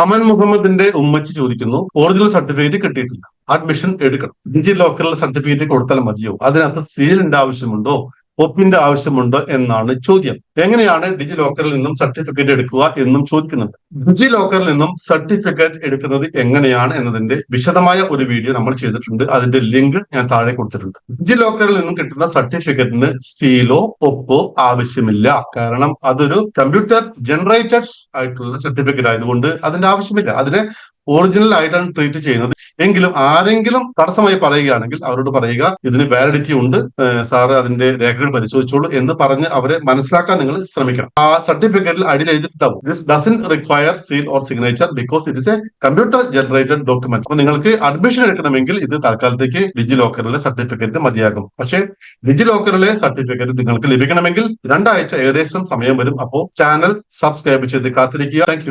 അമൻ മുഹമ്മദിന്റെ ഉമ്മച്ചി ചോദിക്കുന്നു ഒറിജിനൽ സർട്ടിഫിക്കറ്റ് കിട്ടിയിട്ടില്ല. അഡ്മിഷൻ എടുക്കണം. ഡിജി ലോക്കറിൽ സർട്ടിഫിക്കറ്റ് കൊടുത്താൽ മതിയോ? അതിനകത്ത് സീലിന്റെ ആവശ്യമുണ്ടോ? ഒപ്പിന്റെ ആവശ്യമുണ്ടോ എന്നാണ് ചോദ്യം. എങ്ങനെയാണ് ഡിജി ലോക്കറിൽ നിന്നും സർട്ടിഫിക്കറ്റ് എടുക്കുക എന്നും ചോദിക്കുന്നുണ്ട് ഡിജി ലോക്കറിൽ നിന്നും സർട്ടിഫിക്കറ്റ് എടുക്കുന്നത് എങ്ങനെയാണ് എന്നതിന്റെ വിശദമായ ഒരു വീഡിയോ നമ്മൾ ചെയ്തിട്ടുണ്ട്. അതിന്റെ ലിങ്ക് ഞാൻ താഴെ കൊടുത്തിട്ടുണ്ട്. ഡിജി ലോക്കറിൽ നിന്നും കിട്ടുന്ന സർട്ടിഫിക്കറ്റിന് സീലോ ഒപ്പോ ആവശ്യമില്ല. കാരണം അതൊരു കമ്പ്യൂട്ടർ ജനറേറ്റഡ് ആയിട്ടുള്ള സർട്ടിഫിക്കറ്റ് ആയതുകൊണ്ട് അതിന്റെ ആവശ്യമില്ല. അതിനെ ഒറിജിനൽ ആയിട്ടാണ് ട്രീറ്റ് ചെയ്യുന്നത്. എങ്കിലും ആരെങ്കിലും തടസ്സമായി പറയുകയാണെങ്കിൽ അവരോട് പറയുക ഇതിന് വാലിഡിറ്റി ഉണ്ട് സാർ അതിന്റെ രേഖകൾ പരിശോധിച്ചോളൂ എന്ന് പറഞ്ഞ് അവരെ മനസ്സിലാക്കാൻ നിങ്ങൾ ശ്രമിക്കണം. ആ സർട്ടിഫിക്കറ്റിൽ അടിയിൽ എഴുതിയിട്ടുണ്ടാവും this doesn't require seal or signature because it is a computer generated document അപ്പൊ നിങ്ങൾക്ക് അഡ്മിഷൻ എടുക്കണമെങ്കിൽ ഇത് തൽക്കാലത്തേക്ക് ഡിജി ലോക്കറിലെ സർട്ടിഫിക്കറ്റ് മതിയാകും. പക്ഷേ ഡിജി ലോക്കറിലെ സർട്ടിഫിക്കറ്റ് നിങ്ങൾക്ക് ലഭിക്കണമെങ്കിൽ രണ്ടാഴ്ച ഏകദേശം സമയം വരും. അപ്പോൾ ചാനൽ സബ്സ്ക്രൈബ് ചെയ്ത് കാത്തിരിക്കുക. താങ്ക്